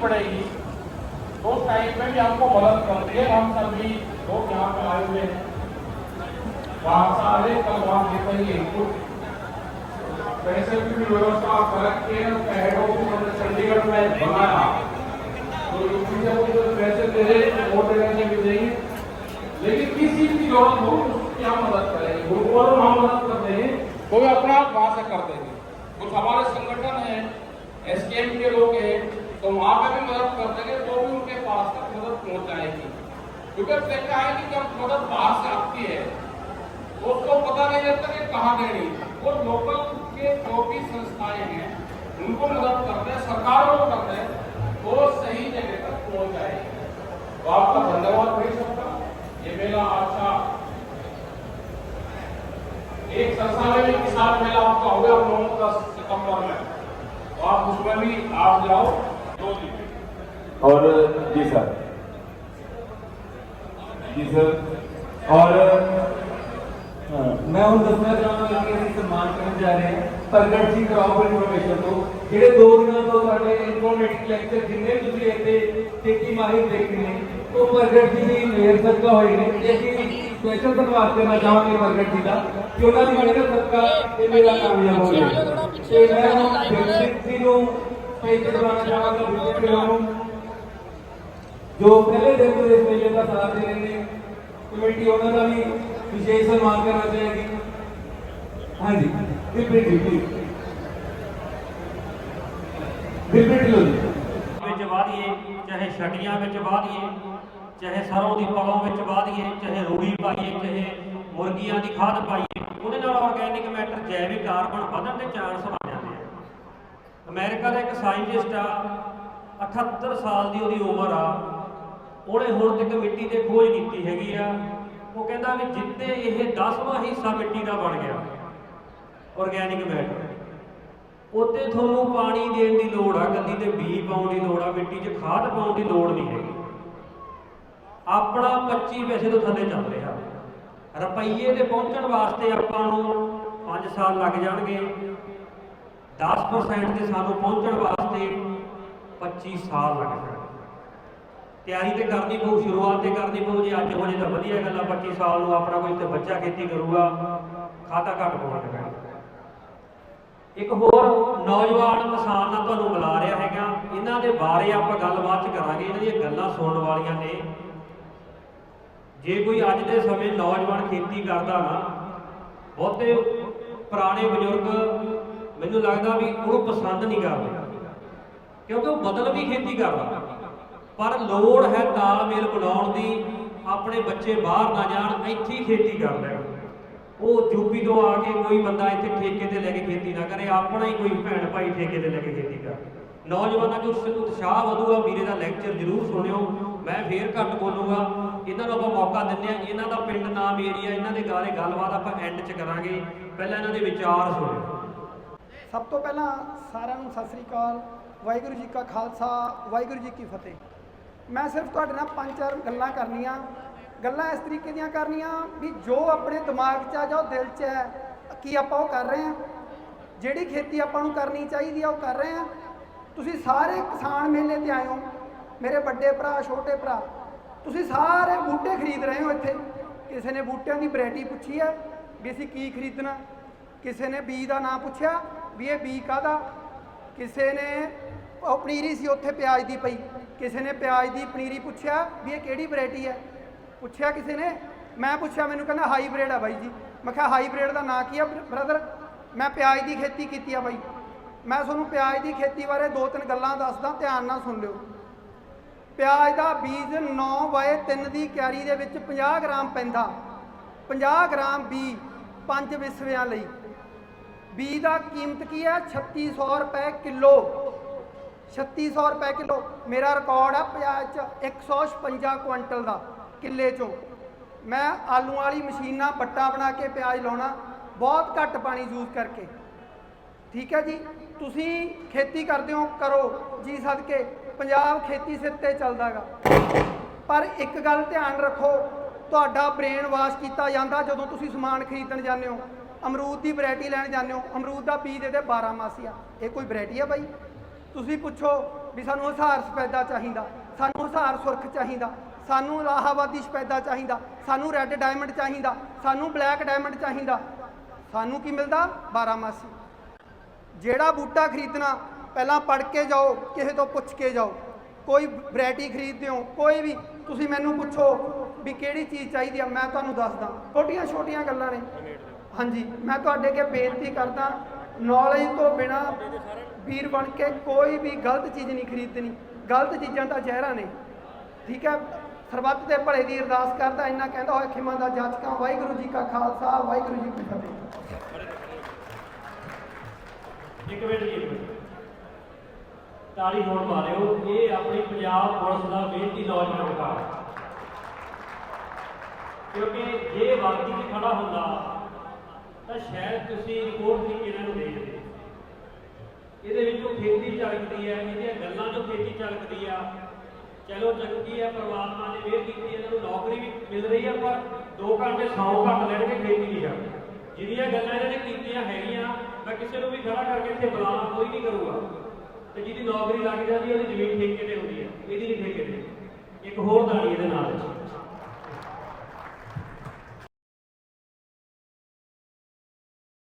पड़ेगी। तो टाइम में भी आपको मदद करती है, हम सभी लोग यहाँ पे आए हुए हैं। वहाँ सारे कल वहाँ देते ही इनपुट पैसे की व्यवस्था करके हेड ऑफ़िस चंडीगढ़ में बनाया। तो से वो जो पैसे दे रहे वोट देने के भी देंगे। लेकिन किस की ज़रूरत हो, उसकी हम मदद करेंगे। गुरुकुल हम मदद कर देंगे, वो भी अपना वहाँ से कर देंगे। कुछ हमारे संगठन है एसकेएम के लोग हैं तो वहाँ पे भी मदद कर देंगे तो भी उनके पास तक मदद पहुँच जाएगी क्योंकि अब देखा है कि जब मदद बाहर से आती है, उसको पता नहीं रहता कि कहाँ देनी। वो लोकल के जो भी संस्थाएँ हैं, उनको मदद करते हैं, सरकार को करते हैं तो सही जगह तक पहुँच जाएगी। तो आपका धन्यवाद भेज सकता ये मेला आपका एक संस्था में भी किसान मेला आपका हो गया नौ दस सितंबर में। तो आप उसमें भी आप जाओ। और जी सर जी सर और हाँ, मैं ਹੁਣ ਦੱਸਣਾ ਚਾਹਾਂਗਾ ਕਿ ਅਸੀਂ ਸਨਮਾਨ ਕਰਨ ਜਾ ਰਹੇ ਹਾਂ ਪ੍ਰਗਟ ਸਿੰਘ ਰਾਵਲ ਇਨਫੋਰਮੇਸ਼ਨ ਤੋਂ ਜਿਹੜੇ ਦੋ ਦਿਨਾਂ ਤੋਂ ਸਾਡੇ ਇਨਫੋਰਮੇਟਿਵ ਲੈਕਚਰ ਜਿੰਨੇ ਵੀ ਤੁਸੀਂ ਇੱਥੇ ਖੇਤੀ ਮਾਹਿਰ ਦੇਖ ਰਹੇ ਨੇ ਉਹ ਪ੍ਰਗਟ ਜੀ ਦੀ ਮੇਰ ਸਦਕਾ ਹੋਏ ਨੇ ਤੇ ਅਸੀਂ ਸਪੈਸ਼ਲ ਧੰਨਵਾਦ ਕਰਨਾ ਚਾਹਾਂਗੇ ਪ੍ਰਗਟ ਜੀ ਦਾ ਕਿ ਉਹਨਾਂ ਦੀ ਮਿਹਨਤ ਸਦਕਾ ਇਹ ਮੇਰਾ ਕਾਮਯਾਬ ਹੋ ਗਿਆ ਤੇ ਮੈਂ ਹੁਣ ਦਿਲਜੀਤ ਜੀ ਨੂੰ ਸਟੇਜ ਤੇ ਚਾਹਾਂਗਾ ਦਿਲਜੀਤ ਜੀ ਨੂੰ ਜੋ ਪਹਿਲੇ ਦਿਨ ਤੋਂ ਇਸ ਮੇਲੇ ਦਾ ਸਾਥ ਦੇ ਰਹੇ ਨੇ, ਕਮੇਟੀ ਉਹਨਾਂ ਦਾ ਵੀ ਵਿਸ਼ੇਸ਼ ਸਨਮਾਨ ਕਰਨਾ ਚਾਹੀਦੀ ਹਾਂਜੀ ਦਿਲਪ੍ਰੀਤ ਜੀ please। ਲੋ ਵਿੱਚ ਵਾਧੀਏ, ਚਾਹੇ ਛਟੀਆਂ ਵਿੱਚ ਵਾਧੀਏ, ਚਾਹੇ ਸਰੋਂ ਦੀ ਪਲੋਂ ਵਿੱਚ ਵਾਧੀਏ, ਚਾਹੇ ਰੂੜੀ ਪਾਈਏ, ਚਾਹੇ ਮੁਰਗੀਆਂ ਦੀ ਖਾਦ ਪਾਈਏ, ਉਹਦੇ ਨਾਲ ਆਰਗੈਨਿਕ ਮੈਟਰ ਜੈਵਿਕ ਕਾਰਬਨ ਵਧਣ ਦੇ ਚਾਂਸ ਅਮਰੀਕਾ ਦਾ ਇੱਕ ਸਾਇੰਟਿਸਟ ਆ 78 ਸਾਲ ਦੀ ਉਹਦੀ ਉਮਰ ਆ। ਉਹਨੇ ਹੁਣ ਤੱਕ ਮਿੱਟੀ ਤੇ ਖੋਜ ਕੀਤੀ ਹੈਗੀ ਆ। ਉਹ ਕਹਿੰਦਾ ਵੀ ਜਿੱਤੇ ਇਹ 10ਵਾਂ ਹਿੱਸਾ ਮਿੱਟੀ ਦਾ ਬਣ ਗਿਆ ਆਰਗੈਨਿਕ ਮੈਟਰ ਉੱਤੇ ਤੁਹਾਨੂੰ ਪਾਣੀ ਦੇਣ ਦੀ ਲੋੜ ਆ ਗੱਲੀ ਤੇ ਬੀ ਪਾਉਣ ਦੀ ਲੋੜ ਆ, ਮਿੱਟੀ 'ਚ ਖਾਦ ਪਾਉਣ ਦੀ ਲੋੜ ਨਹੀਂ ਹੈਗੀ। ਆਪਣਾ 25 ਪੈਸੇ ਤੋਂ ਥੱਲੇ ਚੱਲ ਰਿਹਾ। ਰੁਪਈਏ ਤੇ ਪਹੁੰਚਣ ਵਾਸਤੇ ਆਪਾਂ ਨੂੰ 5 ਸਾਲ ਲੱਗ ਜਾਣਗੇ। 10% ਤੇ ਸਾਨੂੰ ਪਹੁੰਚਣ ਵਾਸਤੇ 25 ਸਾਲ ਲੱਗ ਜਾਣਗੇ। ਤਿਆਰੀ ਤੇ ਕਰਨੀ ਪਊ, ਸ਼ੁਰੂਆਤ ਤੇ ਕਰਨੀ ਪਊ, ਜੇ ਅੱਜ ਹੋ ਜੇ ਤਾਂ ਵਧੀਆ ਗੱਲ ਆ 25 ਸਾਲ ਨੂੰ ਆਪਣਾ ਕੋਈ ਤੇ ਬੱਚਾ ਖੇਤੀ ਕਰੂਗਾ, ਖਾਤਾ ਘੱਟ ਪਾਉਣਾ ਪੈਣਾ ਇੱਕ ਹੋਰ ਨੌਜਵਾਨ ਕਿਸਾਨ ਨਾਲ ਤੁਹਾਨੂੰ ਮਿਲਾ ਰਿਹਾ ਹੈਗਾ, ਇਹਨਾਂ ਦੇ ਬਾਰੇ ਆਪਾਂ ਗੱਲਬਾਤ ਚ ਕਰਾਂਗੇ, ਇਹਨਾਂ ਦੀਆਂ ਗੱਲਾਂ ਸੁਣਨ ਵਾਲੀਆਂ ਨੇ। ਜੇ ਕੋਈ ਅੱਜ ਦੇ ਸਮੇਂ ਨੌਜਵਾਨ ਖੇਤੀ ਕਰਦਾ ਨਾ, ਬਹੁਤੇ ਪੁਰਾਣੇ ਬਜ਼ੁਰਗ ਮੈਨੂੰ ਲੱਗਦਾ ਵੀ ਉਹਨੂੰ ਪਸੰਦ ਨਹੀਂ ਕਰਦੇ। ਕਿਉਂਕਿ ਉਹ ਬਦਲ ਵੀ ਖੇਤੀ ਕਰਦਾ। ਪਰ ਲੋੜ ਹੈ ਤਾਲਮੇਲ ਬਣਾਉਣ ਦੀ, ਆਪਣੇ ਬੱਚੇ ਬਾਹਰ ਨਾ ਜਾਣ, ਇੱਥੇ ਹੀ ਖੇਤੀ ਕਰ ਲੈਣ। ਉਹ ਯੂਪੀ ਤੋਂ ਆ ਕੇ ਕੋਈ ਬੰਦਾ ਇੱਥੇ ਠੇਕੇ ਤੇ ਲੈ ਕੇ ਖੇਤੀ ਨਾ ਕਰੇ, ਆਪਣਾ ਹੀ ਕੋਈ ਭੈਣ ਭਾਈ ਠੇਕੇ ਤੇ ਲੈ ਕੇ ਖੇਤੀ ਕਰ। ਨੌਜਵਾਨਾਂ 'ਚ ਉਤਸ਼ਾਹ ਵਧੂਗਾ, ਵੀਰੇ ਦਾ ਲੈਕਚਰ ਜ਼ਰੂਰ ਸੁਣਿਓ। ਮੈਂ ਫੇਰ ਘੱਟ ਬੋਲੂਗਾ। ਇਹਨਾਂ ਨੂੰ ਆਪਾਂ ਮੌਕਾ ਦਿੰਦੇ ਆ ਇਹਨਾਂ ਦਾ ਪਿੰਡ ਨਾਮ ਏਰੀਆ ਇਹਨਾਂ ਦੇ ਗਾਰੇ ਗੱਲਬਾਤ ਆਪਾਂ ਐਂਡ 'ਚ ਕਰਾਂਗੇ। ਪਹਿਲਾਂ ਇਹਨਾਂ ਦੇ ਵਿਚਾਰ ਸੁਣਿਓ। ਸਭ ਤੋਂ ਪਹਿਲਾਂ ਸਾਰਿਆਂ ਨੂੰ ਸਤਿ ਸ੍ਰੀ ਅਕਾਲ, ਵਾਹਿਗੁਰੂ ਜੀ ਕਾ ਖਾਲਸਾ, ਵਾਹਿਗੁਰੂ ਜੀ ਕੀ ਫਤਿਹ। ਮੈਂ ਸਿਰਫ ਤੁਹਾਡੇ ਨਾਲ ਪੰਜ ਚਾਰ ਗੱਲਾਂ ਕਰਨੀਆਂ। ਗੱਲਾਂ ਇਸ ਤਰੀਕੇ ਦੀਆਂ ਕਰਨੀਆਂ ਵੀ ਜੋ ਆਪਣੇ ਦਿਮਾਗ 'ਚ ਆ ਜਾਂ ਦਿਲ 'ਚ ਹੈ, ਕੀ ਆਪਾਂ ਉਹ ਕਰ ਰਹੇ ਹਾਂ। ਜਿਹੜੀ ਖੇਤੀ ਆਪਾਂ ਨੂੰ ਕਰਨੀ ਚਾਹੀਦੀ ਆ, ਉਹ ਕਰ ਰਹੇ ਹਾਂ। ਤੁਸੀਂ ਸਾਰੇ ਕਿਸਾਨ ਮੇਲੇ ਤੇ ਆਏ ਹੋ, ਮੇਰੇ ਵੱਡੇ ਭਰਾ, ਛੋਟੇ ਭਰਾ। ਤੁਸੀਂ ਸਾਰੇ ਬੂਟੇ ਖਰੀਦ ਰਹੇ ਹੋ ਇੱਥੇ। ਕਿਸੇ ਨੇ ਬੂਟਿਆਂ ਦੀ ਵੈਰਾਈਟੀ ਪੁੱਛੀ ਹੈ ਵੀ ਅਸੀਂ ਕੀ ਖਰੀਦਣਾ? ਕਿਸੇ ਨੇ ਬੀ ਦਾ ਨਾਮ ਪੁੱਛਿਆ ਵੀ ਇਹ ਬੀ ਕਾਦਾ ਕਿਸੇ ਨੇ ਉਹ ਪਨੀਰੀ ਸੀ, ਉੱਥੇ ਪਿਆਜ਼ ਦੀ ਪਈ। ਕਿਸੇ ਨੇ ਪਿਆਜ਼ ਦੀ ਪਨੀਰੀ ਪੁੱਛਿਆ ਵੀ ਇਹ ਕਿਹੜੀ ਵੈਰਾਈਟੀ ਹੈ? ਪੁੱਛਿਆ ਕਿਸੇ ਨੇ? ਮੈਂ ਪੁੱਛਿਆ, ਮੈਨੂੰ ਕਹਿੰਦਾ ਹਾਈਬ੍ਰਿਡ ਆ ਬਾਈ ਜੀ। ਮੈਂ ਕਿਹਾ ਹਾਈਬ੍ਰਿਡ ਦਾ ਨਾਂ ਕੀ ਆ ਬ੍ਰਦਰ ਮੈਂ ਪਿਆਜ਼ ਦੀ ਖੇਤੀ ਕੀਤੀ ਆ ਬਾਈ। ਮੈਂ ਤੁਹਾਨੂੰ ਪਿਆਜ਼ ਦੀ ਖੇਤੀ ਬਾਰੇ ਦੋ ਤਿੰਨ ਗੱਲਾਂ ਦੱਸਦਾ, ਧਿਆਨ ਨਾਲ ਸੁਣ ਲਿਓ। ਪਿਆਜ਼ ਦਾ ਬੀਜ 9 ਬਾਏ 3 ਦੀ ਕਿਆਰੀ ਦੇ ਵਿੱਚ 50 ਗ੍ਰਾਮ ਪੈਂਦਾ। 50 ਗ੍ਰਾਮ ਬੀ ਪੰਜ ਵਿਸਵਿਆਂ ਲਈ। ਬੀ ਦਾ ਕੀਮਤ ਕੀ ਹੈ? 3600 ਰੁਪਏ ਕਿਲੋ। 3600 ਰੁਪਏ ਕਿਲੋ। ਮੇਰਾ ਰਿਕਾਰਡ ਆ ਪਿਆਜ਼ ਚ 156 ਕੁਇੰਟਲ ਦਾ ਕਿੱਲੇ ਚੋਂ। ਮੈਂ ਆਲੂਆਂ ਵਾਲੀ ਮਸ਼ੀਨਾਂ ਬੱਟਾ ਬਣਾ ਕੇ ਪਿਆਜ਼ ਲਾਉਣਾ, ਬਹੁਤ ਘੱਟ ਪਾਣੀ ਯੂਜ਼ ਕਰਕੇ। ਠੀਕ ਹੈ ਜੀ? ਤੁਸੀਂ ਖੇਤੀ ਕਰਦੇ ਹੋ, ਕਰੋ ਜੀ ਸਦਕੇ। ਪੰਜਾਬ ਖੇਤੀ ਸਿਰ ਤੇ ਚੱਲਦਾਗਾ। ਪਰ ਇੱਕ ਗੱਲ ਧਿਆਨ ਰੱਖੋ, ਤੁਹਾਡਾ ਬ੍ਰੇਨ ਵਾਸ਼ ਕੀਤਾ ਜਾਂਦਾ ਜਦੋਂ ਤੁਸੀਂ ਸਮਾਨ ਖਰੀਦਣ ਜਾਂਦੇ ਹੋ। ਅਮਰੂਦ ਦੀ ਵੈਰਾਈਟੀ ਲੈਣ ਜਾਂਦੇ ਹੋ, ਅਮਰੂਦ ਦਾ ਬੀਜ ਇਹਦੇ 12 ਮਾਸੀਆ ਇਹ ਕੋਈ ਵੈਰਾਈਟੀ ਆ ਬਾਈ? ਤੁਸੀਂ ਪੁੱਛੋ ਵੀ ਸਾਨੂੰ ਹਜ਼ਾਰ ਸਪੈਦਾ ਚਾਹੀਦਾ, ਸਾਨੂੰ ਹਜ਼ਾਰ ਸੁਰਖ ਚਾਹੀਦਾ, ਸਾਨੂੰ ਇਲਾਹਾਬਾਦੀ ਸਪੈਦਾ ਚਾਹੀਦਾ, ਸਾਨੂੰ ਰੈੱਡ ਡਾਇਮੰਡ ਚਾਹੀਦਾ, ਸਾਨੂੰ ਬਲੈਕ ਡਾਇਮੰਡ ਚਾਹੀਦਾ। ਸਾਨੂੰ ਕੀ ਮਿਲਦਾ? 12 ਮਾਸੀ। ਜਿਹੜਾ ਬੂਟਾ ਖਰੀਦਣਾ, ਪਹਿਲਾਂ ਪੜ ਕੇ ਜਾਓ, ਕਿਸੇ ਤੋਂ ਪੁੱਛ ਕੇ ਜਾਓ। ਕੋਈ ਵੈਰਾਈਟੀ ਖਰੀਦਦੇ ਹੋ, ਕੋਈ ਵੀ, ਤੁਸੀਂ ਮੈਨੂੰ ਪੁੱਛੋ ਵੀ ਕਿਹੜੀ ਚੀਜ਼ ਚਾਹੀਦੀ ਆ, ਮੈਂ ਤੁਹਾਨੂੰ ਦੱਸਦਾ। ਛੋਟੀਆਂ ਛੋਟੀਆਂ ਗੱਲਾਂ ਨੇ। ਹਾਂਜੀ, ਮੈਂ ਤੁਹਾਡੇ ਅੱਗੇ ਬੇਨਤੀ ਕਰਦਾ ਨੌਲੇਜ ਤੋਂ ਬਿਨਾ ਵੀਰ ਬਣ ਕੇ ਕੋਈ ਵੀ ਗਲਤ ਚੀਜ਼ ਨਹੀਂ ਖਰੀਦਣੀ। ਗਲਤ ਚੀਜ਼ਾਂ ਤਾਂ ਜ਼ਹਿਰਾਂ ਨੇ, ਠੀਕ ਹੈ? ਸਰਬੱਤ ਦੇ ਭਲੇ ਦੀ ਅਰਦਾਸ ਕਰਦਾ, ਇੰਨਾ ਕਹਿੰਦਾ ਹੋਇਆ, ਖਿਮਾ ਦਾ ਜਾਚਕਾਂ, ਵਾਹਿਗੁਰੂ ਜੀ ਕਾ ਖਾਲਸਾ, ਵਾਹਿਗੁਰੂ ਜੀ ਕੀ ਫਤਿਹ। ਇੱਕ ਮਿੰਟ ਜੀ। ਇੱਕ ਹੋਣ ਮਾਰਿਓ ਇਹ ਆਪਣੀ ਪੰਜਾਬ ਪੁਲਿਸ ਦਾ ਮਿਹਨਤੀ ਨੌਜਵਾਨ ਵਿਭਾਗ ਕਿਉਂਕਿ ਜੇ ਵਰਦੀ ਖੜਾ ਹੁੰਦਾ ਤਾਂ ਸ਼ਾਇਦ ਤੁਸੀਂ ਹੋਰ ਤਰੀਕੇ ਇਹਨਾਂ ਨੂੰ ਦੇ ਇਹਦੇ ਵਿੱਚੋਂ ਖੇਤੀ ਝਲਕਦੀ ਹੈ, ਇਹਦੀਆਂ ਗੱਲਾਂ ਜੋ ਖੇਤੀ ਝਲਕਦੀ ਆ। ਚਲੋ ਚੰਗੀ ਹੈ ਪਰਮਾਤਮਾ ਨੇ ਮਿਹਰ ਕੀਤੀ, ਇਹਨਾਂ ਨੂੰ ਨੌਕਰੀ ਵੀ ਮਿਲ ਰਹੀ ਹੈ ਪਰ 2 ਘੰਟੇ, ਸੌ ਘੱਟ ਲੈਣਗੇ ਖੇਤੀ ਨਹੀਂ ਕਰਦੇ ਜਿਹੜੀਆਂ ਗੱਲਾਂ ਇਹਨਾਂ ਨੇ ਕੀਤੀਆਂ ਹੈਗੀਆਂ, ਮੈਂ ਕਿਸੇ ਨੂੰ ਵੀ ਖੜਾ ਕਰਕੇ ਇੱਥੇ ਬੁਲਾਣਾ ਕੋਈ ਨਹੀਂ ਕਰੂਗਾ। ਤੇ ਜਿਹਦੀ ਨੌਕਰੀ ਲੱਗ ਜਾਂਦੀ ਉਹਦੀ ਜ਼ਮੀਨ ਠੇਕੇ ਤੇ ਹੁੰਦੀ ਹੈ ਇਹਦੀ ਨਹੀਂ ਠੇਕੇ ਤੇ। ਇੱਕ ਹੋਰ ਦਾਣੀ ਇਹਦੇ ਨਾਲ ਹੈ